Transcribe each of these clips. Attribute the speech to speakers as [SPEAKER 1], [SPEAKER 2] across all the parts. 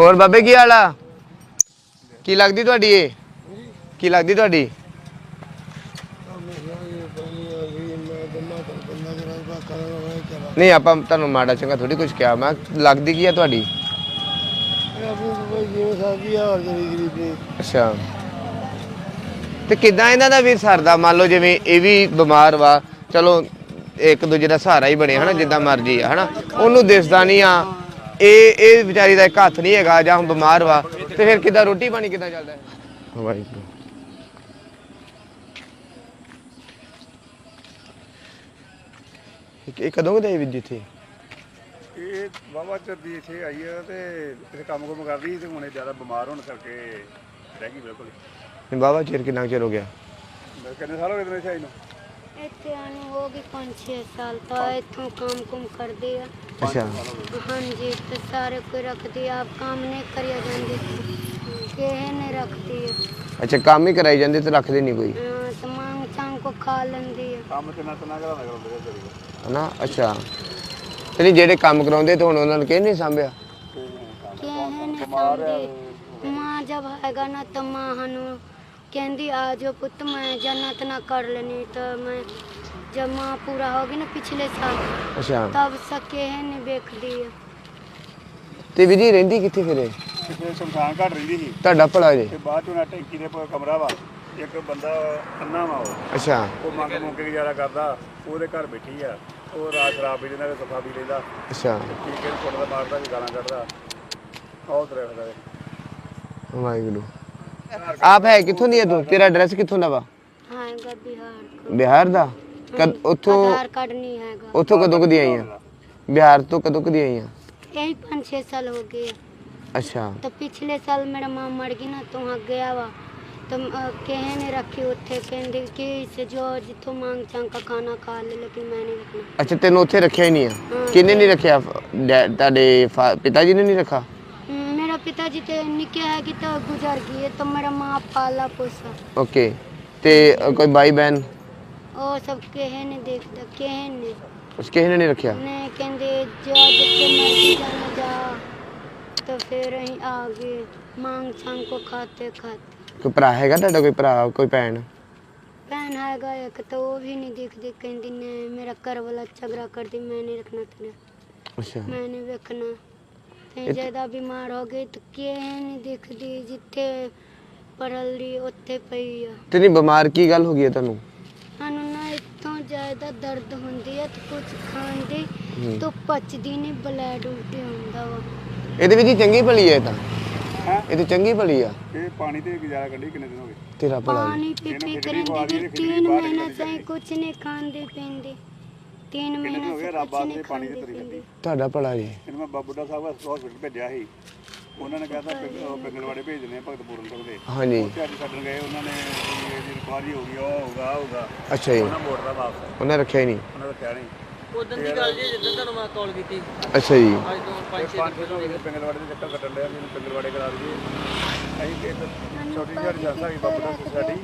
[SPEAKER 1] ਹੋਰ ਬਾਬੇ ਕੀ ਹਾਲ ਆ? ਕੀ ਲੱਗਦੀ ਤੁਹਾਡੀ ਇਹ? ਕੀ ਲੱਗਦੀ ਤੁਹਾਡੀ? ਨਹੀਂ, ਆਪਾਂ ਤੁਹਾਨੂੰ ਮਾੜਾ ਚੰਗਾ ਥੋੜੀ ਕੁਝ ਕਿਹਾ। ਮੈਂ ਲੱਗਦੀ ਕੀ ਆ ਤੁਹਾਡੀ? ਅੱਛਾ। ਤੇ ਕਿਦਾਂ ਇਹਨਾਂ ਦਾ ਵੀਰ ਸਰਦਾ? ਮੰਨ ਲਓ ਜਿਵੇਂ ਇਹ ਵੀ ਬਿਮਾਰ ਵਾ। ਚਲੋ, ਇੱਕ ਦੂਜੇ ਦਾ ਸਹਾਰਾ ਹੀ ਬਣੇ ਹਨਾ, ਜਿੱਦਾਂ ਮਰਜ਼ੀ ਆ, ਹਨਾ। ਉਹਨੂੰ ਦਿਸਦਾ ਨਹੀਂ ਆ। ਇਹ ਇਹ ਵਿਚਾਰੀ ਦਾ ਇੱਕ ਹੱਥ ਨਹੀਂ ਹੈਗਾ ਜਾਂ ਹੁਣ ਬਿਮਾਰ ਵਾ ਤੇ ਫਿਰ ਕਿਦਾਂ ਰੋਟੀ ਪਾਣੀ ਕਿਦਾਂ ਚੱਲਦਾ ਹੈ? ਵਾਹਿਗੁਰੂ। ਇਹ- ਇਹ ਕਦੋਂ ਕਦੇ ਵੀ ਜਿੱਥੇ?
[SPEAKER 2] ਇਹ ਵਾਵਾ ਚਿਰ ਦੀ ਇੱਥੇ ਆਈ ਹੈ ਤੇ ਇੱਥੇ ਕੰਮ ਕੁਮ ਕਰਦੀ ਸੀ ਤੇ ਹੁਣੇ ਜ਼ਿਆਦਾ ਬਿਮਾਰ ਹੋਣ ਕਰਕੇ ਰਹਿ ਗਈ ਬਿਲਕੁਲ।
[SPEAKER 1] ਬਾਬਾ ਚਿਰ ਕਿੰਨਾ ਕੁ ਚਿਰ ਹੋ ਗਿਆ?
[SPEAKER 2] ਮੈਂ ਕਿੰਨੇ ਸਾਲ ਹੋ ਗਏ ਤੈਨੂੰ ਇੱਥੇ ਆਈ ਨੂੰ?
[SPEAKER 3] ਇੱਥੇ ਆਨੂੰ ਹੋ ਗਈ 5-6 ਸਾਲ ਤਾਂ ਇੱਥੋਂ ਕੰਮ ਕੁਮ ਕਰਦੇ ਆ।
[SPEAKER 1] ਅੱਛਾ।
[SPEAKER 3] ਹਾਂਜੀ ਤੇ ਸਾਰੇ ਕੋਈ ਰੱਖਦੇ ਆ ਆਪ ਕੰਮ ਨਹੀਂ ਕਰਿਆ ਜਾਂਦੇ। ਕਿਹੇ ਨੇ ਰੱਖਦੀ ਆ।
[SPEAKER 1] ਅੱਛਾ ਕੰਮ ਹੀ ਕਰਾਈ ਜਾਂਦੇ ਤੇ ਰੱਖਦੇ ਨਹੀਂ ਕੋਈ?
[SPEAKER 3] ਹਾਂ, ਤੇ ਮੰਗ ਚੰਗ ਕੋ ਖਾ ਲੈਂਦੀ ਆ।
[SPEAKER 2] ਕੰਮ ਤੇ ਨਾ ਤਨਾ ਕਰਾਉਂਦਾ ਆ ਤੇਰੀ
[SPEAKER 1] ਹਨਾ? ਅੱਛਾ। ਤੇ ਨਹੀਂ ਜਿਹੜੇ ਕੰਮ ਕਰਾਉਂਦੇ ਤੇ ਹੁਣ ਉਹਨਾਂ ਨੂੰ ਕਿਹ ਨਹੀਂ ਸੰਭਿਆ?
[SPEAKER 3] ਕਿਹੇ ਨੇ ਸਮਝੀ ਮਾਂ ਜਬ ਆਏਗਾ ਨਾ ਤਾਂ ਮਾਂ ਸਾਨੂੰ ਕਹਿੰਦੀ ਆ ਜੋ ਪੁੱਤ ਮੈਂ ਜੰਨਤ ਨਾ ਕਰ ਲੈਣੀ ਤਾਂ ਮੈਂ ਜਮਾ ਪੂਰਾ ਹੋ ਗਈ ਨਾ ਪਿਛਲੇ ਸਾਲ।
[SPEAKER 1] ਅੱਛਾ।
[SPEAKER 3] ਤਬ ਸਕੇ ਹੈ ਵੇਖਦੀ ਆ।
[SPEAKER 1] ਤੇ ਵੀਰ ਰਹਿੰਦੀ ਕਿੱਥੇ ਫਿਰ
[SPEAKER 2] ਇਹ? ਪਿਛਲੇ ਸ਼ਮਸ਼ਾਨ ਰਹਿੰਦੀ ਸੀ।
[SPEAKER 1] ਤੁਹਾਡਾ ਭਲਾ ਜੇ।
[SPEAKER 2] ਤੇ ਬਾਅਦ ਚ ਉਹਨਾਂ ਟੈਂਕੀ ਦੇ ਕੋਲ ਕਮਰਾ ਵਾ ਇੱਕ ਬੰਦਾ ਅੰਨਾ ਵਾ
[SPEAKER 1] ਅੱਛਾ।
[SPEAKER 2] ਉਹ ਮੰਗ ਮੁੰਗ ਕੇ ਗੁਜ਼ਾਰਾ ਕਰਦਾ ਉਹਦੇ ਘਰ ਬੈਠੀ ਆ। ਉਹ ਰਾਤ ਸ਼ਰਾਬ ਪੀ ਲੈਂਦਾ ਤੇ ਸਫਾ ਪੀ ਲੈਂਦਾ।
[SPEAKER 1] ਅੱਛਾ।
[SPEAKER 2] ਠੀਕ ਹੈ ਕੁੱਟਦਾ ਮਾਰਦਾ ਵੀ ਗਾਲਾਂ ਕੱਢਦਾ। ਬਹੁਤ ਰਹਿਦਾ
[SPEAKER 1] ਵਾਹਿਗੁਰੂ। ਆਪ ਹੈ ਕਿੱਥੋਂ ਦੀ ਹੈ ਤੂੰ ਤੇਰਾ ਐਡਰੈਸ ਕਿੱਥੋਂ ਦਾ ਵਾ
[SPEAKER 3] आएगा बिहार को
[SPEAKER 1] ਬਿਹਾਰ ਦਾ ਕਦ ਉੱਥੋਂ
[SPEAKER 3] आधार कार्ड नहीं आएगा
[SPEAKER 1] ਉੱਥੋਂ ਕਦੋਂ ਕਦੀ ਆਈਆਂ ਬਿਹਾਰ ਤੋਂ ਕਦੋਂ ਕਦੀ ਆਈਆਂ
[SPEAKER 3] यही पाँच छः साल हो गए
[SPEAKER 1] ਅੱਛਾ
[SPEAKER 3] तो पिछले साल मेरा माँ मर गई ना तो वहाँ गया हुआ तो अ, कहे ने रखी उत्थे कहते कि से जो जिथों मांग चांग का खाना खा ले लेकिन मैं नहीं रखना
[SPEAKER 1] ਅੱਛਾ ਤੈਨੂੰ ਉੱਥੇ ਰੱਖਿਆ ਹੀ ਨਹੀਂ ਆ
[SPEAKER 3] ਹਾਂ।
[SPEAKER 1] ਕਿਹਨੇ ਨਹੀਂ ਰੱਖਿਆ ਡੈ- ਤੁਹਾਡੇ ਫਾ- ਪਿਤਾ ਜੀ ਨੇ ਨਹੀਂ ਰੱਖਾ
[SPEAKER 3] मेरा पिताजी तो ते निके है कि तो गुजर गए तो मेरा माँ पाला पोसा।
[SPEAKER 1] ओके ते कोई भाई बहन?
[SPEAKER 3] ओ सब के है ने देख द के है ने
[SPEAKER 1] उसके है ने नहीं रखिया?
[SPEAKER 3] ने केंदे जा जिसके मर जाना जा। तो फिर ही आगे मांग छांग को खाते खाते।
[SPEAKER 1] कोई परा हैगा दादा कोई परा कोई बहन
[SPEAKER 3] बहन आएगा एक तो वो भी नहीं देख दे केंदे ने मेरा करवला झगड़ा कर दी मैं नहीं रखना तेरा। अच्छा। मैंने देखना ਤੇ ਜ਼ਿਆਦਾ ਬਿਮਾਰ ਹੋ ਗਈ ਤਾਂ ਕਿ ਨਹੀਂ ਦਿਖਦੀ ਜਿੱਥੇ ਪਰਲ ਉੱਥੇ ਪਈ ਆ।
[SPEAKER 1] ਤੇ ਨਹੀਂ ਬਿਮਾਰ ਕੀ ਗੱਲ ਹੋ ਗਈ ਹੈ ਤੁਹਾਨੂੰ
[SPEAKER 3] ਸਾਨੂੰ ਨਾ ਇਤੋਂ ਜ਼ਿਆਦਾ ਦਰਦ ਹੁੰਦੀ ਹੈ ਤੇ ਕੁਝ ਖਾਣ ਦੀ ਤੋਂ ਪਚਦੀ ਨਹੀਂ ਬਲੈਡ ਉਲਟੀ ਹੁੰਦਾ ਵਾ।
[SPEAKER 1] ਇਹਦੇ ਵਿੱਚ ਚੰਗੀ ਭਲੀ ਹੈ ਤਾਂ?
[SPEAKER 2] ਹੈਂ?
[SPEAKER 1] ਇਹ ਚੰਗੀ ਭਲੀ ਆ।
[SPEAKER 2] ਇਹ ਪਾਣੀ ਤੇ ਗੁਜ਼ਾਰਾ ਕੱਢੀ ਕਿੰਨੇ ਦਿਨ ਹੋ ਗਏ?
[SPEAKER 1] ਤੇਰਾ ਭਲਾ
[SPEAKER 3] ਪਾਣੀ ਪੀ ਪੀ ਕਰਨ
[SPEAKER 2] ਦੀ
[SPEAKER 3] ਤੇ
[SPEAKER 2] ਟੀਨ
[SPEAKER 3] ਮੈਨੇ ਕੁਝ ਨਹੀਂ ਖਾਂਦੇ ਪੀਂਦੇ। ਤਿੰਨ
[SPEAKER 2] ਕਿੰਨੇ ਦਿਨ
[SPEAKER 3] ਮਹੀਨੇ
[SPEAKER 2] ਹੋ ਗਏ
[SPEAKER 3] ਸੇ
[SPEAKER 2] ਰੱਬ ਵਾਸਤੇ ਪਾਣੀ ਤੇ ਤਰੀ
[SPEAKER 3] ਪੀਂਦੀ।
[SPEAKER 1] ਤੁਹਾਡਾ ਭਲਾ ਜੀ।
[SPEAKER 2] ਇਹਨੂੰ ਮੈਂ ਬਾਬੂਡਾ ਸਾਹਿਬ ਹਸਪੀਟਲ ਭੇਜਿਆ ਸੀ। ਉਹਨਾਂ ਨੇ ਕਹਿੰਦਾ ਪਿੰਗਲਵਾੜੇ ਭੇਜ ਦਿੰਦੇ ਆ ਭਗਤ ਪੂਰਨ ਤੋਂ ਦੇ।
[SPEAKER 1] ਹਾਂਜੀ।
[SPEAKER 2] ਉੱਥੇ ਅੱਜ ਛੱਡਣ ਗਏ ਉਹਨਾਂ ਨੇ ਵੀ ਇਹਦੀ ਰਿਕਵਾਰੀ ਹੋ ਗਈ ਉਹ ਹੋਊਗਾ ਆਹ ਹੋਊਗਾ
[SPEAKER 1] ਅੱਛਾ ਜੀ।
[SPEAKER 2] ਉਹਨਾਂ ਮੋੜਦਾ ਵਾਪਸ।
[SPEAKER 1] ਉਹਨੇ ਰੱਖਿਆ ਹੀ ਨਹੀਂ।
[SPEAKER 2] ਉਹਨਾਂ ਦਾ ਕਹਿ ਨਹੀਂ।
[SPEAKER 4] ਉਦੋਂ ਦੀ ਗੱਲ ਜੀ ਜਦੋਂ ਤੁਹਾਨੂੰ ਮੈਂ ਕਾਲ ਕੀਤੀ।
[SPEAKER 1] ਅੱਛਾ ਜੀ।
[SPEAKER 4] ਅੱਜ ਤੋਂ
[SPEAKER 2] ਇਹ
[SPEAKER 4] 5-6
[SPEAKER 2] ਪੰਜ ਦਿਨ ਹੋ ਗਏ ਪਿੰਗਲਵਾੜੇ ਦੇ ਚੱਕਰ ਕੱਟਣ ਡਿਆ ਜਿਹਨੂੰ ਪਿੰਗਲਵਾੜੇ ਕਰਾ ਦਈਏ। ਅਸੀਂ ਕਿ ਇੱਧਰ ਛੋਟੀ ਜਿਹੀ ਜਨਤਾ ਹੀ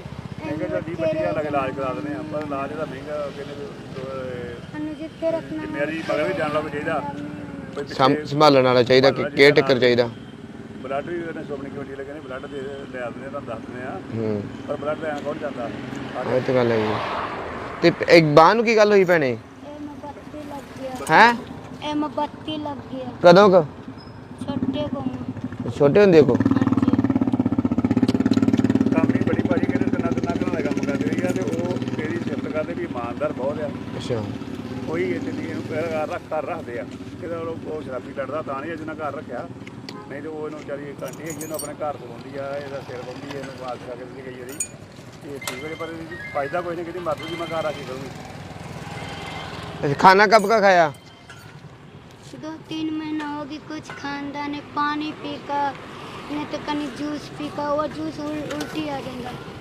[SPEAKER 2] ਬਾਬੂਡਾ ਸਾਡੀ ਕਹਿੰਦੇ ਜੀ ਦੀ ਬੱਚੀ ਲੱਗ ਇਲਾਜ ਕਰਾ ਦਿੰਦੇ ਆ। ਪਰ ਇਲਾਜ ਇਹਦਾ ਮਹਿੰਗਾ ਕਹਿੰਦੇ ਵੀ, ਅਹ,
[SPEAKER 3] ਸਾਨੂੰ ਜਿੱਥੇ ਰੱਖਣਾ
[SPEAKER 2] ਮੇਰੀ ਮਗਰ ਵੀ ਜਾਣ ਲੱਗ ਚਾਹੀਦਾ ਕੋਈ
[SPEAKER 1] ਸੰਭ-
[SPEAKER 2] ਪਿੱਛੇ
[SPEAKER 1] ਸੰਭਾਲਣ ਵਾਲਾ ਚਾਹੀਦਾ ਕਿ ਕੇਅਰ ਟੇਕਰ ਚਾਹੀਦਾ।
[SPEAKER 2] ਬਲੱਡ ਵੀ ਉਹਨੇ ਸੋਮਣੀ ਕਮੇਟੀ ਲੱਗੇ ਨੇ ਬਲੱਡ ਦੇ ਲੈ ਆਉਂਦੇ ਆ ਤੁਹਾਨੂੰ ਦੱਸ ਦਿੰਦੇ ਆ।
[SPEAKER 1] ਹੂੰ।
[SPEAKER 2] ਪਰ ਬਲੱਡ ਲੈਣ ਕੌਣ ਜਾਂਦਾ?
[SPEAKER 1] ਇਹ ਤਾਂ ਗੱਲ ਹੈ ਜੀ ਤੇ ਇੱਕ ਬਾਹ ਨੂੰ ਕੀ ਗੱਲ ਹੋਈ ਭੈਣੇ?
[SPEAKER 3] ਇਹ ਮੋਮਬੱਤੀ ਲੱਗ ਗਿਆ।
[SPEAKER 1] ਹੈ?
[SPEAKER 3] ਇਹ ਮੋਮਬੱਤੀ ਲੱਗ ਗਿਆ।
[SPEAKER 1] ਕਦੋਂ ਕ?
[SPEAKER 3] ਛੋਟੇ ਕੋ
[SPEAKER 1] ਛੋਟੇ ਹੁੰਦੇ ਕੋ
[SPEAKER 3] ਹਾਂਜੀ
[SPEAKER 2] ਕੰਮ ਵੀ ਬੜੀ ਭਾਜੀ ਕਹਿੰਦੇ ਤਿੰਨਾਂ ਤਿੰਨਾਂ ਘਰਾਂ ਦਾ ਕੰਮ ਕਰਦੇ ਰਹੀ ਆ ਤੇ ਉਹ ਤੇਰੀ ਸਿਫਤ ਕਰਦੇ ਵੀ ਇਮਾਨਦਾਰ ਬਹੁਤ ਆ
[SPEAKER 1] ਅੱਛਾ
[SPEAKER 2] ਕੋਈ ਇੱਥੇ ਨਹੀਂ ਇਹਨੂੰ ਘਰ ਰੱਖ ਘਰ ਰੱਖਦੇ ਆ ਕਿਤੇ ਉਹ ਉਹ ਸ਼ਰਾਬੀ ਲੜਦਾ ਤਾਂ ਨਹੀਂ ਜਿਹਨਾਂ ਘਰ ਰੱਖਿਆ ਨਹੀਂ ਤੇ ਉਹ ਇਹਨੂੰ ਵਿਚਾਰੀ ਇੱਕ ਆਂਟੀ ਹੈਗੀ ਇਹਨੂੰ ਆਪਣੇ ਘਰ ਸਵਾਉਂਦੀ ਆ ਇਹਦਾ ਸਿਰ ਬੰਦੀ ਇਹਨੂੰ ਬਾਤ ਕਰਾ ਕੇ ਦਿੱਤੀ ਗਈ ਜਿਹੜੀ ਇਹ ਠੀਕ ਹੈ ਪਰ ਇਹਦੀ ਫਾਇਦਾ ਕੋਈ ਨਹੀਂ ਕਿਤੇ ਮਰ ਜੂਗੀ ਮੈਂ ਘਰ ਆ ਕੇ ਕਰੂੰਗੀ
[SPEAKER 1] अच्छा खाना कब का खाया
[SPEAKER 3] दो तीन महीना होगी कुछ खानदा ने पानी पी का नहीं तो कहीं जूस पी का वो जूस उल, उल्टी आ जाएगा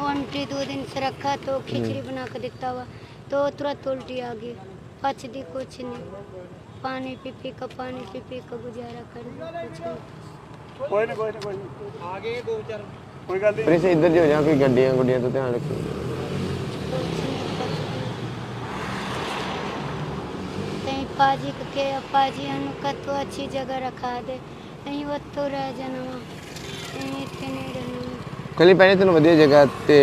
[SPEAKER 3] ऑन्टी दो दिन से रखा तो खिचड़ी हम्म। बना कर दिखता हुआ तो तुरंत उल्टी आ गई। पच दी कुछ नहीं। पानी पी पी का पानी पी पी का गुजारा कर
[SPEAKER 1] इधर जो कोई तो ध्यान
[SPEAKER 3] रखो पाजी के पाजी अनु तो अच्छी जगह रखा दे। वो तो रह जाना। इतने
[SPEAKER 1] ਕੋਈ ਨਹੀਂ ਭੈਣੇ ਤੈਨੂੰ ਵਧੀਆ ਜਗ੍ਹਾ ਤੇ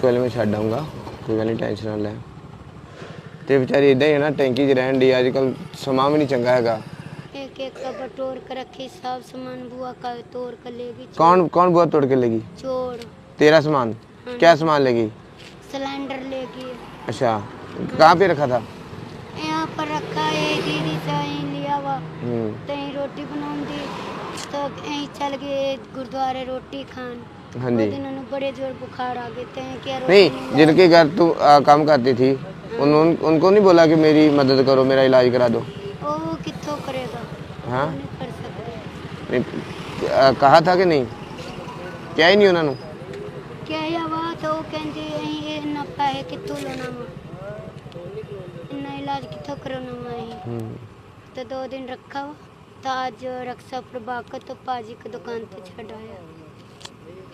[SPEAKER 1] ਕੋਈ ਨਹੀਂ ਮੈਂ ਛੱਡ ਆਊਂਗਾ ਕੋਈ ਗੱਲ ਨਹੀਂ ਟੈਨਸ਼ਨ ਨਾ ਲੈ ਤੇ ਵਿਚਾਰੀ ਇਦਾਂ ਹੀ ਹੈ ਨਾ ਟੈਂਕੀ 'ਚ ਰਹਿਣ ਦੀ ਅੱਜ ਕੱਲ ਸਮਾਂ ਵੀ ਨਹੀਂ ਚੰਗਾ ਹੈਗਾ
[SPEAKER 3] एक एक का बटोर कर रखी सब सामान बुआ का तोड़ कर लेगी चोर-
[SPEAKER 1] कौन कौन बहुत तोड़ के लेगी
[SPEAKER 3] चोर
[SPEAKER 1] तेरा सामान क्या सामान लेगी
[SPEAKER 3] सिलेंडर लेगी
[SPEAKER 1] अच्छा कहाँ पे रखा था
[SPEAKER 3] यहाँ पर रखा है दीदी से यहीं लिया हुआ
[SPEAKER 1] हम्म,
[SPEAKER 3] तो यहीं रोटी बनाऊंगी तो यहीं चल गए गुरुद्वारे रोटी खान
[SPEAKER 1] हाँ जी।
[SPEAKER 3] बड़े ज़ोर बुखार आ गए थे
[SPEAKER 1] नहीं जिनके घर तू आ, काम करती थी उन, उन, उनको नहीं बोला कि मेरी मदद करो मेरा इलाज करा दो?
[SPEAKER 3] ओ कितो करेगा?
[SPEAKER 1] हाँ।
[SPEAKER 3] नहीं
[SPEAKER 1] आ, कहा था कि नहीं? क्या ही नहीं उन्होंने?
[SPEAKER 3] क्या है बात वो कहते यहीं ये पैसे कितो लेना वा इन्ना इलाज कितो करना वा यहीं?
[SPEAKER 1] हम्म,
[SPEAKER 3] तो दो दिन रखा तो आज रक्षा प्रभाकर तो पाजी की दुकान पे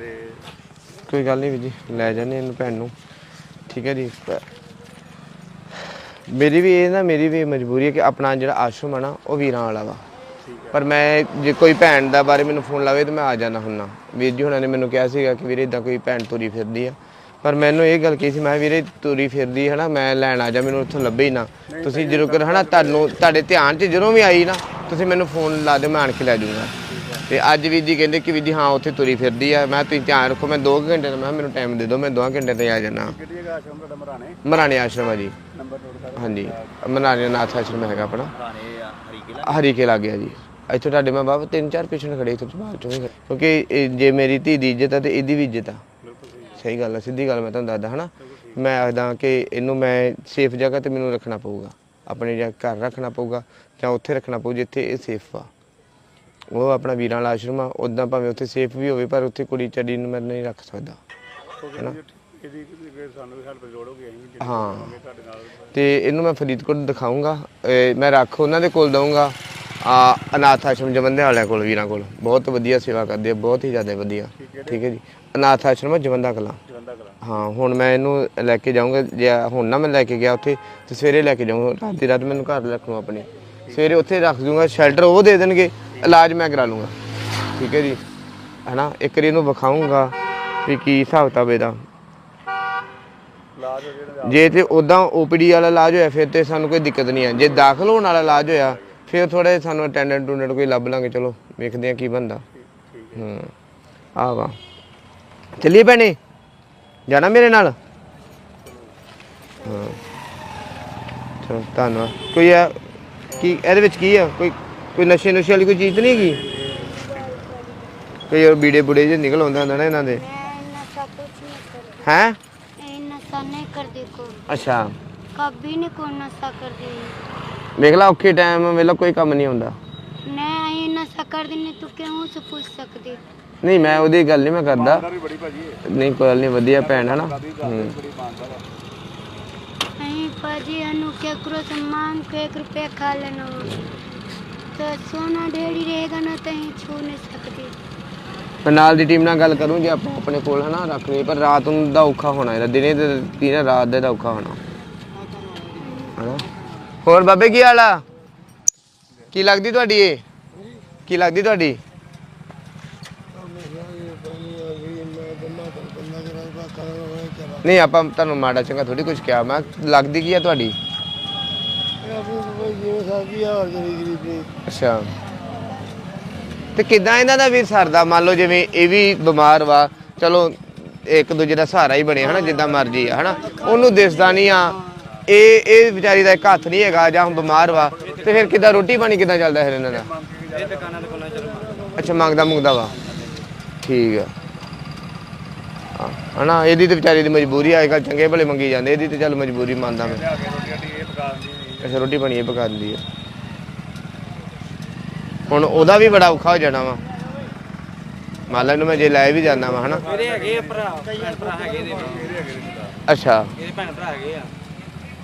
[SPEAKER 2] ਕੋਲ
[SPEAKER 1] ਕੋਈ ਗੱਲ ਨਹੀਂ ਵੀਰ ਜੀ, ਲੈ ਜਾਂਦੇ ਇਹਨੂੰ ਭੈਣ ਨੂੰ। ਠੀਕ ਹੈ ਜੀ। ਮੇਰੀ ਵੀ ਇਹ ਨਾ, ਮੇਰੀ ਵੀ ਮਜਬੂਰੀ ਹੈ ਕਿ ਆਪਣਾ ਜਿਹੜਾ ਆਸ਼ਰਮ ਆ ਨਾ, ਉਹ ਵੀਰਾਂ ਵਾਲਾ ਵਾ। ਪਰ ਮੈਂ ਜੇ ਕੋਈ ਭੈਣ ਦਾ ਬਾਰੇ ਮੈਨੂੰ ਫੋਨ ਲਾਵੇ ਤਾਂ ਮੈਂ ਆ ਜਾਣਾ ਹੁੰਨਾ। ਵੀਰ ਜੀ ਹੁਣਾਂ ਨੇ ਮੈਨੂੰ ਕਿਹਾ ਸੀਗਾ ਕਿ ਵੀਰੇ ਇਦਾਂ ਕੋਈ ਭੈਣ ਤੁਰੀ ਫਿਰਦੀ ਆ। ਪਰ ਮੈਨੂੰ ਇਹ ਗੱਲ ਕਹੀ ਸੀ, ਮੈਂ ਵੀਰੇ ਤੁਰੀ ਫਿਰਦੀ ਹੈ ਨਾ, ਮੈਂ ਲੈਣ ਆ ਜਾ, ਮੈਨੂੰ ਉੱਥੋਂ ਲੱਭੇ ਹੀ ਨਾ। ਤੁਸੀਂ ਜਦੋਂ ਕਰ, ਹਨਾ, ਤੁਹਾਨੂੰ, ਤੁਹਾਡੇ ਧਿਆਨ 'ਚ ਜਦੋਂ ਵੀ ਆਈ ਨਾ, ਤੁਸੀਂ ਮੈਨੂੰ ਫੋਨ ਲਾ ਦਿਓ, ਮੈਂ ਆਣ ਕੇ ਲੈ ਜਾਊਂਗਾ। ਤੇ ਅੱਜ ਵੀਰ ਜੀ ਕਹਿੰਦੇ ਕਿ ਵੀਰ ਜੀ ਹਾਂ ਉੱਥੇ ਤੁਰੀ ਫਿਰਦੀ ਆ। ਮੈਂ ਤੁਸੀਂ ਧਿਆਨ ਰੱਖੋ ਮੈਂ 2 ਘੰਟੇ ਦਾ ਮੈਂ ਕਿਹਾ ਮੈਨੂੰ ਟਾਈਮ ਦੇ ਦਿਓ ਮੈਂ 2 ਘੰਟੇ ਤੇ ਆ ਜਾਣਾ
[SPEAKER 2] ਕਿਹੜੀ ਜਗ੍ਹਾ ਆਸ਼ਰਮ ਤੁਹਾਡਾ? ਮਰਾਣੇ?
[SPEAKER 1] ਮਰਾਣੇ ਆਸ਼ਰਮ ਆ ਜੀ।
[SPEAKER 2] ਨੰਬਰ ਨੋਟ ਕਰ
[SPEAKER 1] ਹਾਂਜੀ ਮਰਾਣੇ ਨਾਥ ਆਸ਼ਰਮ ਹੈਗਾ ਆਪਣਾ।
[SPEAKER 2] ਮਰਾਣੇ ਆ ਹਰੀਕੇ
[SPEAKER 1] ਹਰੀ ਕੇ ਲੱਗ ਗਿਆ ਜੀ। ਇੱਥੇ ਤੁਹਾਡੇ ਮਾਂ ਬਾਪ ਤਿੰਨ ਚਾਰ ਪੇਸ਼ੈਂਟ ਖੜੇ ਇੱਥੇ ਬਾਹਰ ਚੋਂ ਵੀ। ਕਿਉਂਕਿ ਜੇ ਮੇਰੀ ਧੀ ਦੀ ਇੱਜ਼ਤ ਆ ਤੇ ਇਹਦੀ ਵੀ ਇੱਜ਼ਤ ਆ।
[SPEAKER 2] ਬਿਲਕੁਲ ਸਹੀ
[SPEAKER 1] ਸਹੀ ਗੱਲ ਆ ਸਿੱਧੀ ਗੱਲ ਮੈਂ ਤੁਹਾਨੂੰ ਦੱਸਦਾ ਹਨਾ? ਮੈਂ ਆਖਦਾ ਕਿ ਇਹਨੂੰ ਮੈਂ ਸੇਫ ਜਗ੍ਹਾ ਤੇ ਮੈਨੂੰ ਰੱਖਣਾ ਪਊਗਾ। ਆਪਣੇ ਜਾਂ ਘਰ ਰੱਖਣਾ ਪਊਗਾ ਜਾਂ ਉੱਥੇ ਰੱਖਣਾ ਪਊ ਜਿੱਥੇ ਇਹ ਸੇਫ ਆ। ਉਹ ਆਪਣਾ ਵੀਰਾਂ ਵਾਲਾ ਆਸ਼ਰਮ ਆ ਉਦਾਂ ਭਾਵੇਂ ਉੱਥੇ ਸੇਫ ਵੀ ਹੋਵੇ, ਪਰ ਉੱਥੇ ਕੁੜੀ ਚੱਡੀ ਨੂੰ ਮੈਂ ਨਹੀਂ ਰੱਖ ਸਕਦਾ।
[SPEAKER 2] ਕਿਉਂਕਿ ਇਹਦੀ ਸਾਨੂੰ ਵੀ ਹੈਲਪ ਦੀ ਲੋੜ ਹੋਗੀ ਅਸੀਂ
[SPEAKER 1] ਹਾਂ।
[SPEAKER 2] ਤੁਹਾਡੇ ਨਾਲ
[SPEAKER 1] ਤੇ ਇਹਨੂੰ ਮੈਂ ਫਰੀਦਕੋਟ ਦਿਖਾਉਂਗਾ ਮੈਂ ਰੱਖ ਉਹਨਾਂ ਦੇ ਕੋਲ ਦਊਂਗਾ। ਆ ਅਨਾਥ ਆਸ਼ਰਮ ਜਵੰਦੇ ਵਾਲਿਆਂ ਕੋਲ, ਵੀਰਾਂ ਕੋਲ। ਬਹੁਤ ਵਧੀਆ ਸੇਵਾ ਕਰਦੇ ਆ, ਬਹੁਤ ਹੀ ਜ਼ਿਆਦਾ ਵਧੀਆ। ਠੀਕ ਹੈ ਜੀ। ਅਨਾਥ ਆਸ਼ਰਮ ਜਵੰਦਾ ਕਲਾ। ਹਾਂ, ਹੁਣ ਮੈਂ ਇਹਨੂੰ ਲੈ ਕੇ ਜਾਊਂਗਾ। ਜੇ ਹੁਣ ਨਾ ਮੈਂ ਲੈ ਕੇ ਗਿਆ ਉੱਥੇ, ਤੇ ਸਵੇਰੇ ਲੈ ਕੇ ਜਾਊਂਗਾ। ਰਾਤ ਦੀ ਰਾਤ ਮੈਨੂੰ ਘਰ ਰੱਖੂ ਆਪਣੇ। ਸਵੇਰੇ ਉੱਥੇ ਰੱਖ ਦੂੰਗਾ ਸ਼ੈਲਟਰ ਉਹ ਦੇ ਦੇਣਗੇ। ਇਲਾਜ ਮੈਂ ਕਰਾ ਲੂੰਗਾ। ਠੀਕ ਹੈ ਜੀ? ਹਨਾ? ਇੱਕ ਵਾਰੀ ਇਹਨੂੰ ਵਿਖਾਉਂਗਾ ਵੀ ਕੀ ਹਿਸਾਬ ਕਿਤਾਬ ਇਹਦਾ। ਜੇ ਤੇ ਉਦਾਂ ਓਪੀਡੀ ਵਾਲਾ ਇਲਾਜ ਹੋਇਆ ਫਿਰ ਤੇ ਸਾਨੂੰ ਕੋਈ ਦਿੱਕਤ ਨਹੀਂ ਆ ਜੇ ਦਾਖਲ ਹੋਣ ਵਾਲਾ ਇਲਾਜ ਹੋਇਆ ਫਿਰ ਥੋੜੇ ਸਾਨੂੰ ਅਟੈਂਡੈਂਟ ਟੂਡੈਂਟ ਕੋਈ ਲੱਭ ਲਾਂਗੇ। ਚਲੋ ਵੇਖਦੇ ਆ ਕੀ ਬੰਦਾ ਹੂੰ। ਆ ਵਾ। ਚੱਲੀਏ ਭੈਣੇ? ਜਾਣਾ ਮੇਰੇ ਨਾਲ? ਹਾਂ। ਚਲੋ ਧੰਨਵਾਦ। ਕੋਈ ਆ ਕੀ ਇਹਦੇ ਵਿੱਚ ਕੀ ਆ? ਕੋਈ ਕੋਈ ਨਸ਼ੇ ਨੁਸ਼ੇ ਵਾਲੀ ਕੋਈ ਚੀਜ਼ ਤਾਂ ਨਹੀਂ ਹੈਗੀ ਕੋਈ ਉਹ ਬੀੜੇ ਬੁੜੇ ਜੇ ਨਿਕਲ ਆਉਂਦੇ ਹੁੰਦੇ ਨਾ ਇਹਨਾਂ ਦੇ
[SPEAKER 3] मैं नशा कुछ नहीं कर
[SPEAKER 1] ਹੈ
[SPEAKER 3] ये नशा नहीं कर दे को
[SPEAKER 1] ਅੱਛਾ
[SPEAKER 3] कभी नहीं कोई नशा कर दे
[SPEAKER 1] ਵੇਖ ਲਾ ਔਖੇ ਟਾਈਮ ਵੇਲਾ ਕੋਈ ਕੰਮ ਨਹੀਂ ਹੁੰਦਾ
[SPEAKER 3] नहीं ये नशा कर देने तो क्यों से पूछ सकते
[SPEAKER 1] ਨਹੀਂ ਮੈਂ ਉਹਦੀ ਗੱਲ ਨਹੀਂ ਮੈਂ ਕਰਦਾ
[SPEAKER 2] ਵੀ ਬੜੀ ਭਾਜੀ ਇਹ
[SPEAKER 1] ਨਹੀਂ ਕੋਈ ਗੱਲ ਨਹੀਂ ਵਧੀਆ ਭੈਣ ਹੈ ਨਾ
[SPEAKER 2] ਕਾਦੀ ਗੱਲ
[SPEAKER 1] ਹੂੰ।
[SPEAKER 2] ਬੜੀ ਇਮਾਨਦਾਰ ਆ
[SPEAKER 3] नहीं पाजी अनु के करो से मांग के एक रुपया खा लेना ਤਾਂ ਸੋਨਾ ਡੇੜੀ ਰਹੇਗਾ ਨਾ ਤਾਂ ਹੀ ਛੂ ਨਹੀਂ ਸਕਦੇ
[SPEAKER 1] ਮੈਂ ਨਾਲ ਦੀ ਟੀਮ ਨਾਲ ਗੱਲ ਕਰੂੰ ਜੇ ਆਪਾਂ ਆਪਣੇ ਕੋਲ ਹਨਾ ਰੱਖ ਲਈਏ ਪਰ ਰਾਤ ਨੂੰ ਦਾ ਔਖਾ ਹੋਣਾ ਇਹਦਾ ਦਿਨੇ ਤੇ ਦੀ ਨਾ ਰਾਤ ਦਾ ਇਹਦਾ ਔਖਾ ਹੋਣਾ ਹਨਾ ਹੋਰ ਬਾਬੇ ਕੀ ਹਾਲ ਆ ਕੀ ਲੱਗਦੀ ਤੁਹਾਡੀ ਇਹ ਕੀ ਲੱਗਦੀ ਤੁਹਾਡੀ ਨਹੀਂ ਆਪਾਂ ਤੁਹਾਨੂੰ ਮਾੜਾ ਚੰਗਾ ਥੋੜੀ ਕੁਝ ਕਿਹਾ ਮੈਂ ਲੱਗਦੀ ਕੀ ਆ ਤੁਹਾਡੀ ਅੱਛਾ। ਤੇ ਕਿਦਾਂ ਇਹਨਾਂ ਦਾ ਵੀ ਸਰਦਾ? ਮੰਨ ਲਓ ਜਿਵੇਂ ਇਹ ਵੀ ਬਿਮਾਰ ਵਾ ਚਲੋ ਇੱਕ ਦੂਜੇ ਦਾ ਸਹਾਰਾ ਹੀ ਬਣੇ ਹਨਾ ਜਿੱਦਾਂ ਮਰਜ਼ੀ ਆ ਹਨਾ। ਉਹਨੂੰ ਦਿਸਦਾ ਨਹੀਂ ਆ। ਇਹ ਇਹ ਵਿਚਾਰੀ ਦਾ ਇੱਕ ਹੱਥ ਨਹੀਂ ਹੈਗਾ ਜਾਂ ਹੁਣ ਬਿਮਾਰ ਵਾ ਤੇ ਫਿਰ ਕਿਦਾਂ ਰੋਟੀ ਪਾਣੀ ਕਿਦਾਂ ਚੱਲਦਾ ਫਿਰ ਇਹਨਾਂ ਦਾ?
[SPEAKER 2] ਇਹ ਦੁਕਾਨਾਂ ਦੁਕਾਨਾਂ ਚੱਲ
[SPEAKER 1] ਅੱਛਾ ਮੰਗਦਾ ਮੁੰਗਦਾ ਵਾ। ਠੀਕ ਆ। ਹਨਾ ਇਹਦੀ ਤੇ ਵਿਚਾਰੀ ਦੀ ਮਜਬੂਰੀ ਆ ਅੱਜ ਚੰਗੇ ਭਲੇ ਮੰਗੀ ਜਾਂਦੇ ਇਹਦੀ ਤੇ ਚੱਲ ਮਜਬੂਰੀ ਮੰਨਦਾ ਮੈਂ।
[SPEAKER 2] ਕੇ
[SPEAKER 1] ਅੱਛਾ ਰੋਟੀ ਬਣੀ ਇਹ ਪਕਾ ਦਿੰਦੀ ਹੈ। ਹੁਣ ਉਹਦਾ ਵੀ ਬੜਾ ਔਖਾ ਹੋ ਜਾਣਾ ਵਾ। ਮੰਨ ਲਾ ਇਹਨੂੰ ਮੈਂ ਜੇ ਲੈ ਵੀ ਜਾਂਦਾ ਵਾ ਹਨਾ।
[SPEAKER 4] ਮੇਰੇ ਹੈਗੇ ਆ ਭਰਾ ਭੈਣ ਭਰਾ ਹੈਗੇ ਦੇ
[SPEAKER 1] ਅੱਛਾ।
[SPEAKER 4] ਇਹਦੇ ਭੈਣ ਭਰਾ ਹੈਗੇ ਆ।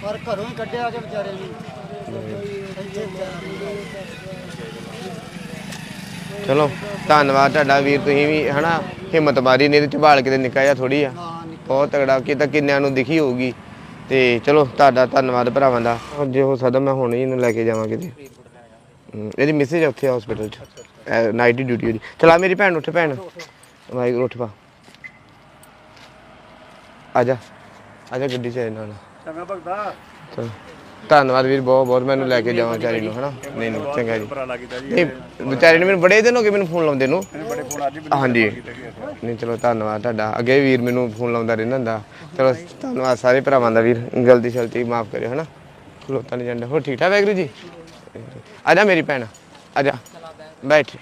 [SPEAKER 5] ਪਰ ਘਰੋਂ ਹੀ ਕੱਢਿਆ ਕੇ ਵਿਚਾਰੇ ਨੂੰ?
[SPEAKER 1] ਚਲੋ ਧੰਨਵਾਦ ਤੁਹਾਡਾ ਵੀਰ ਤੁਸੀਂ ਵੀ ਹਨਾ ਹਿੰਮਤ ਮਾਰੀ ਨਹੀਂ ਤੇ ਝਬਾਲ ਕੇ ਤੇ ਨਿਕਾ ਜਾ ਥੋੜੀ ਆ। ਬਹੁਤ ਤਗੜਾ ਕੀਤਾ ਕਿੰਨਿਆਂ ਨੂੰ ਦਿਖੀ ਹੋਊਗੀ। ਤੇ ਚਲੋ ਤੁਹਾਡਾ ਧੰਨਵਾਦ ਭਰਾਵਾਂ ਦਾ। ਜੇ ਹੋ ਸਕਦਾ ਮੈਂ ਹੁਣ ਹੀ ਇਹਨੂੰ ਲੈ ਕੇ ਜਾਵਾਂ ਕਿਤੇ। ਹਮ, ਇਹਦੀ ਮੈਸੇਜ ਉੱਥੇ ਹਸਪੀਟਲ 'ਚ। ਨਾਈਟ ਡਿਊਟੀ ਉਹਦੀ। ਚਲਾ ਮੇਰੀ ਭੈਣ ਉੱਠ ਭੈਣ। ਵਾਹਿਗੁਰੂ ਉੱਠ ਪਾ। ਆ ਜਾ। ਆ ਜਾ ਗੱਡੀ 'ਚ ਇਹਦੇ ਨਾਲ।
[SPEAKER 2] ਚੰਗਾ ਭਗਤਾ।
[SPEAKER 1] ਚਲੋ। ਧੰਨਵਾਦ ਵੀਰ ਬਹੁਤ ਬਹੁਤ ਮੈਨੂੰ ਲੈ ਕੇ ਜਾਵਾਂ ਵਿਚਾਰੀ ਨੂੰ ਹਨਾ? ਨਹੀਂ ਨਹੀਂ ਚੰਗਾ ਜੀ। ਨਹੀਂ ਵਿਚਾਰੇ ਨੇ ਮੈਨੂੰ ਬੜੇ ਦਿਨ ਹੋ ਗਏ ਮੈਨੂੰ ਫੋਨ ਲਾਉਂਦੇ ਨੂੰ।
[SPEAKER 2] ਇਹਨੇ ਬੜੇ ਫੋਨ ਅੱਜ ਵੀ
[SPEAKER 1] ਹਾਂਜੀ। ਨਹੀਂ ਚਲੋ ਧੰਨਵਾਦ ਤੁਹਾਡਾ। ਅੱਗੇ ਵੀਰ ਮੈਨੂੰ ਫੋਨ ਲਾਉਂਦਾ ਰਹਿੰਦਾ ਹੁੰਦਾ। ਚਲੋ ਧੰਨਵਾਦ ਸਾਰੇ ਭਰਾਵਾਂ ਦਾ ਵੀਰ। ਗਲਤੀ ਸ਼ਲਤੀ ਮਾਫ ਕਰਿਓ ਹਨਾ? ਖਲੋਤਾ ਨਹੀਂ ਜਾਂਦਾ। ਹੋਰ ਠੀਕ ਠਾਕ ਵੈਗਰੂ ਜੀ? ਆ ਜਾ ਮੇਰੀ ਭੈਣ ਆ ਜਾ। ਬੈਠ।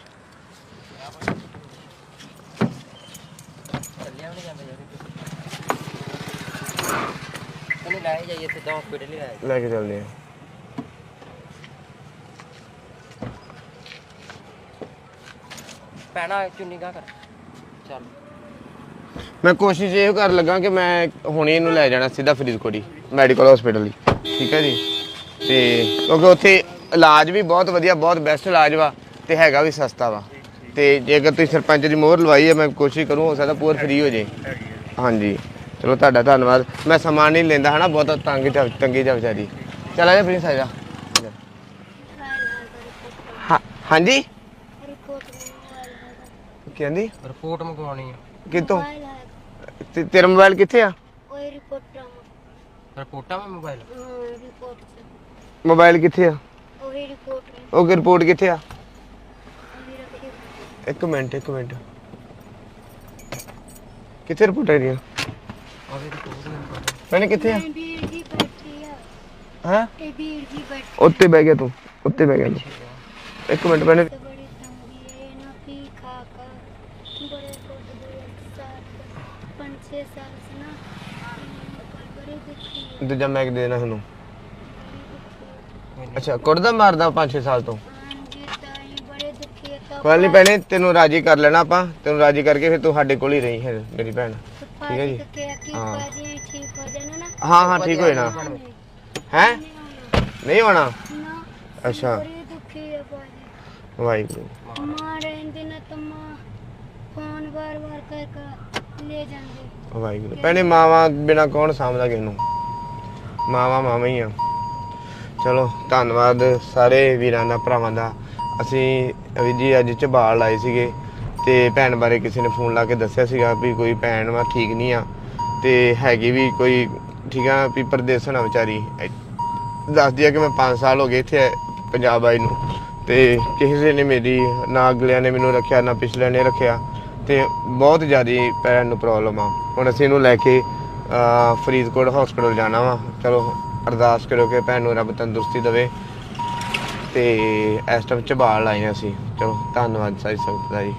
[SPEAKER 4] ਇਹਨੂੰ ਲੈ ਜਾਈਏ ਸਿੱਧਾ ਹਸਪੀਟਲ ਹੀ ਲੈ
[SPEAKER 1] ਲੈ ਕੇ ਚੱਲਦੇ ਆ
[SPEAKER 4] ਪੈਣਾ ਚੁੰਨੀ ਗਾ ਕਰ। ਚੱਲ।
[SPEAKER 1] ਮੈਂ ਕੋਸ਼ਿਸ਼ ਇਹ ਕਰ ਲੱਗਾ ਕਿ ਮੈਂ ਹੁਣੇ ਇਹਨੂੰ ਲੈ ਜਾਣਾ ਸਿੱਧਾ ਫਰੀਦਕੋਟ ਹੀ ਮੈਡੀਕਲ ਹਸਪੀਟਲ ਹੀ ਠੀਕ ਹੈ ਜੀ? ਤੇ ਕਿਉਂਕਿ ਉੱਥੇ ਇਲਾਜ ਵੀ ਬਹੁਤ ਵਧੀਆ ਬਹੁਤ ਬੈਸਟ ਇਲਾਜ ਵਾ ਤੇ ਹੈਗਾ ਵੀ ਸਸਤਾ ਵਾ। ਤੇ ਜੇਕਰ ਤੁਸੀਂ ਸਰਪੰਚ ਦੀ ਮੋਹਰ ਲਵਾਈ ਹੈ ਮੈਂ ਕੋਸ਼ਿਸ਼ ਕਰੂੰ ਹੋ ਸਕਦਾ ਪੂਰ ਫ੍ਰੀ ਹੋ ਜੇ ਹਾਂਜੀ। ਚਲੋ ਤੁਹਾਡਾ ਧੰਨਵਾਦ। ਮੈਂ ਸਮਾਨ ਨਹੀਂ ਲੈਂਦਾ ਹਨਾ ਬਹੁਤ ਤੰਗ ਜਾ ਤੰਗੀ ਜਾ ਵਿਚਾਰੀ। ਚਲ ਆ ਜਾ ਪ੍ਰਿੰਸ ਆ ਜਾ। ਹਾਂਜੀ? ਕਹਿੰਦੀ?
[SPEAKER 4] ਰਿਪੋਰਟ ਮੰਗਵਾਉਣੀ ਆ।
[SPEAKER 1] ਕਿਤੋਂ ਤੇਰਾ ਮੋਬਾਈਲ ਕਿੱਥੇ ਆ?
[SPEAKER 3] ਕੋਈ ਰਿਪੋਰਟ ਰਾਮ
[SPEAKER 4] ਰਿਪੋਰਟਾਂ ਮੈਂ ਮੋਬਾਈਲ?
[SPEAKER 1] ਮੋਬਾਈਲ ਕਿੱਥੇ ਆ? ਉਹ ਰਿਪੋਰਟ ਰਿਪੋਰਟ ਕਿੱਥੇ ਆ? ਇੱਕ ਮਿੰਟ ਇੱਕ ਮਿੰਟ। ਕਿੱਥੇ ਰਿਪੋਰਟ ਆ
[SPEAKER 4] ਇਹਦੀਆਂ?
[SPEAKER 1] ਮੈਨੇ ਕਿੱਥੇ ਆ
[SPEAKER 3] ਵੀਰ
[SPEAKER 1] ਉੱਤੇ ਬਹਿ ਗਿਆ ਤੂੰ ਉੱਤੇ ਬਹਿ ਗਿਆ ਇੱਕ ਮਿੰਟ ਮੈਨੇ
[SPEAKER 3] ਤੇ ਬੜੀ ਤੰਗੀ ਹੈ
[SPEAKER 1] ਦੂਜਾ ਮੈਗ ਦੇਣਾ ਤੁਹਾਨੂੰ ਅੱਛਾ ਕੁੜਦਾ ਮਾਰਦਾ 5-6 ਸਾਲ ਤੋਂ
[SPEAKER 3] ਹਾਂਜੀ ਤਾਂ ਹੀ
[SPEAKER 1] ਕੋਈ ਨਹੀਂ ਪਹਿਲੇ ਤੈਨੂੰ ਰਾਜੀ ਕਰ ਲੈਣਾ ਆਪਾਂ ਤੈਨੂੰ ਰਾਜੀ ਕਰਕੇ ਫਿਰ ਤੂੰ ਸਾਡੇ ਕੋਲ ਹੀ ਰਹੀ ਹੈ ਮੇਰੀ ਭੈਣ
[SPEAKER 3] ਠੀਕ ਹੈ
[SPEAKER 1] ਜੀ?
[SPEAKER 3] ਹਾਂ। ਹਾਂ ਠੀਕ ਹੋ ਜਾਣਾ
[SPEAKER 1] ਹਾਂ ਠੀਕ ਹੋ ਜਾਣਾ। ਹੈ? ਨਹੀਂ ਹੋਣਾ। ਅੱਛਾ।
[SPEAKER 3] ਬੜੀ ਦੁਖੀ ਹੈ ਬਾਜੀ।
[SPEAKER 1] ਵਾਹਿਗੁਰੂ।
[SPEAKER 3] ਮਾਂ ਵਾਰ ਵਾਰ ਕਰ ਕਰ ਲੈ ਜਾਂਦੀ।
[SPEAKER 1] ਵਾਹਿਗੁਰੂ। ਭੈਣੇ ਮਾਵਾ ਬਿਨਾ ਕੌਣ ਸਾਂਭਦਾ ਕਿਸ ਨੂੰ? ਮਾਵਾ ਮਾਵਾ ਹੀ ਆ। ਚਲੋ ਧੰਨਵਾਦ ਸਾਰੇ ਵੀਰਾਂ ਦਾ ਭਰਾਵਾਂ ਦਾ। ਅਸੀਂ ਵੀ ਜੀ ਅੱਜ ਝਬਾਲ ਆਏ ਸੀਗੇ। ਤੇ ਭੈਣ ਬਾਰੇ ਕਿਸੇ ਨੇ ਫੋਨ ਲਾ ਕੇ ਦੱਸਿਆ ਸੀਗਾ ਵੀ ਕੋਈ ਭੈਣ ਵਾ, ਠੀਕ ਨਹੀਂ ਆ। ਤੇ ਹੈਗੀ ਵੀ ਕੋਈ, ਠੀਕ ਆ, ਵੀ ਪਰਦੇਸਣਾ ਵਿਚਾਰੀ। ਦੱਸਦੀ ਆ ਕਿ ਮੈਂ 5 ਸਾਲ ਹੋ ਗਏ ਇੱਥੇ ਪੰਜਾਬ ਆਈ ਨੂੰ। ਤੇ ਕਿਸੇ ਨੇ ਮੇਰੀ, ਨਾ ਅਗਲਿਆਂ ਨੇ ਮੈਨੂੰ ਰੱਖਿਆ, ਨਾ ਪਿਛਲਿਆਂ ਨੇ ਰੱਖਿਆ। ਤੇ ਬਹੁਤ ਜ਼ਿਆਦਾ ਪੈਰ ਨੂੰ ਪ੍ਰੋਬਲਮ ਆ। ਹੁਣ ਅਸੀਂ ਇਹਨੂੰ ਲੈ ਕੇ ਫਰੀਦਕੋਟ ਹਸਪੀਟਲ ਜਾਣਾ ਵਾ। ਚਲੋ, ਅਰਦਾਸ ਕਰੋ ਕਿ ਭੈਣ ਨੂੰ ਰੱਬ ਤੰਦਰੁਸਤੀ ਦੇਵੇ। ਤੇ ਇਸ ਟਾਈਮ ਝਬਾਲ ਆਏ ਹਾਂ ਅਸੀਂ। ਚਲੋ, ਧੰਨਵਾਦ ਸਾਰੀ ਸੰਗਤ ਦਾ ਜੀ।